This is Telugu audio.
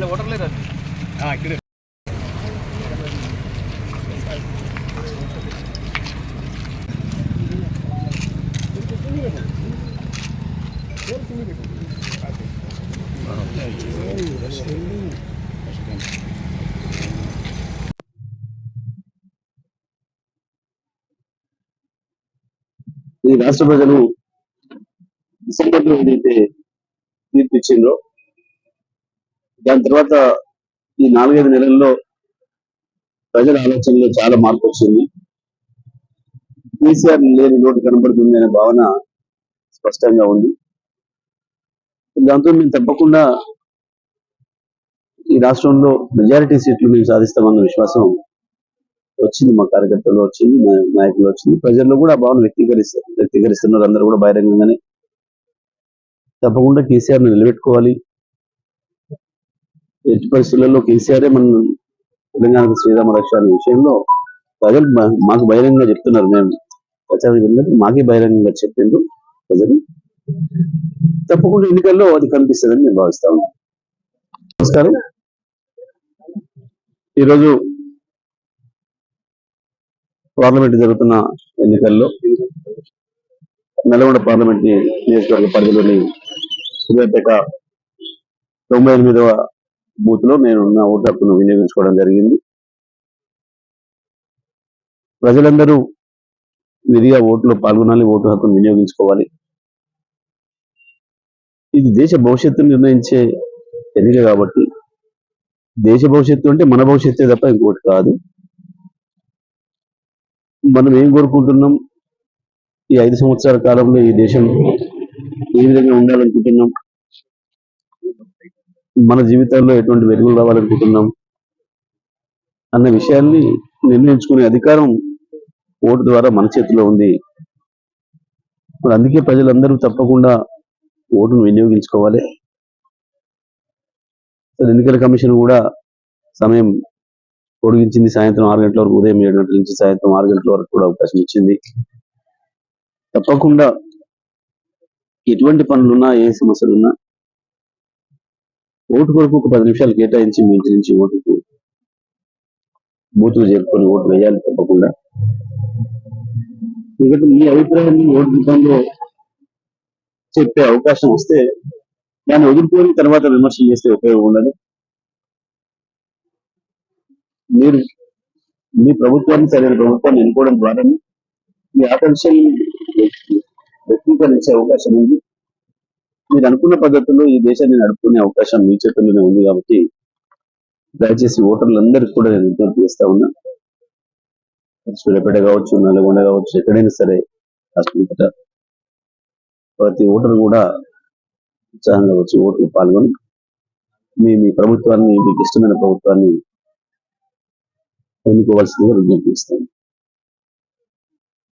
ఇలా ఓటర్ లేరు అది ఇక్కడే. ఈ రాష్ట్ర ప్రజలు డిసెంబర్లో ఏదైతే తీర్పు ఇచ్చిందో దాని తర్వాత ఈ నాలుగైదు నెలల్లో ప్రజల ఆలోచనలో చాలా మార్పు వచ్చింది. కేసీఆర్ లేని లోటు కనబడుతుంది అనే భావన స్పష్టంగా ఉంది. దాంతో మేము తప్పకుండా ఈ రాష్ట్రంలో మెజారిటీ సీట్లు మేము సాధిస్తామన్న విశ్వాసం వచ్చింది మా కార్యకర్తల్లో వచ్చింది మా నాయకులు వచ్చింది. ప్రజల్లో కూడా ఆ భావన వ్యక్తీకరిస్తారు వ్యక్తీకరిస్తున్నారు. అందరూ కూడా బహిరంగంగానే తప్పకుండా కేసీఆర్ని నిలబెట్టుకోవాలి. ఎట్టి పరిస్థితులలో కేసీఆరే మన తెలంగాణకు శ్రీరామ రక్ష అనే విషయంలో ప్రజలు మాకు బహిరంగంగా చెప్తున్నారు. మేము ప్రచారం వెళ్ళినప్పుడు మాకే బహిరంగంగా చెప్పిండ్రు ప్రజలు. తప్పకుండా ఎన్నికల్లో అది కనిపిస్తుందని నేను భావిస్తా ఉన్నాను నమస్కారం. ఈరోజు పార్లమెంట్ జరుగుతున్న ఎన్నికల్లో నల్గొండ పార్లమెంట్ నియోజకవర్గ పరిధిలోని సూర్యాపేట తొంభై ఎనిమిదవ బూత్లో నేను నా ఓటు హక్కును వినియోగించుకోవడం జరిగింది. ప్రజలందరూ విధిగా ఓటులో పాల్గొనాలి ఓటు హక్కును వినియోగించుకోవాలి. ఇది దేశ భవిష్యత్తును నిర్ణయించే ఎన్నిక కాబట్టి దేశ భవిష్యత్తు అంటే మన భవిష్యత్తే తప్ప ఇంకోటి కాదు. మనం ఏం కోరుకుంటున్నాం? ఈ ఐదు సంవత్సరాల కాలంలో ఈ దేశం ఏ విధంగా ఉండాలనుకుంటున్నాం? మన జీవితాల్లో ఎటువంటి వెలుగులు రావాలనుకుంటున్నాం అన్న విషయాన్ని నిర్ణయించుకునే అధికారం ఓటు ద్వారా మన చేతిలో ఉంది. మరి అందుకే ప్రజలందరూ తప్పకుండా ఓటును వినియోగించుకోవాలి. ఎన్నికల కమిషన్ కూడా సమయం పొడిగించింది. సాయంత్రం ఆరు గంటల వరకు ఉదయం ఏడు గంటల నుంచి సాయంత్రం ఆరు గంటల వరకు కూడా అవకాశం ఇచ్చింది. తప్పకుండా ఎటువంటి పనులున్నా ఏ సమస్యలున్నా ఓటు కొరకు ఒక పది నిమిషాలు కేటాయించి మీ ఇంటి నుంచి ఓటుకు బూతులు చేరుకొని ఓటు వేయాలి తప్పకుండా. ఎందుకంటే మీ అభిప్రాయాన్ని ఓటు రూపంలో చెప్పే అవకాశం వస్తే దాన్ని వదులుకొని తర్వాత విమర్శలు చేస్తే ఉపయోగం ఉండదు. మీరు మీ ప్రభుత్వాన్ని సరైన ప్రభుత్వాన్ని ఎన్నుకోవడం ద్వారా మీ ఆకాంక్షల్ని వ్యక్తీకరించే అవకాశం ఉంది. మీరు అనుకున్న పద్ధతుల్లో ఈ దేశాన్ని నడుపుకునే అవకాశం మీ చేతుల్లోనే ఉంది కాబట్టి దయచేసి ఓటర్లందరికీ కూడా నేను విజ్ఞప్తి చేస్తా ఉన్నా. సూర్యాపేట కావచ్చు నల్గొండ కావచ్చు ఎక్కడైనా సరే రాష్ట్రంతటా ప్రతి ఓటరు కూడా ఉత్సాహంగా వచ్చి ఓట్లు పాల్గొని మీ మీ ప్రభుత్వాన్ని మీకు ఇష్టమైన ప్రభుత్వాన్ని ఎన్నుకోవాల్సిందిగా విజ్ఞప్తి చేస్తాను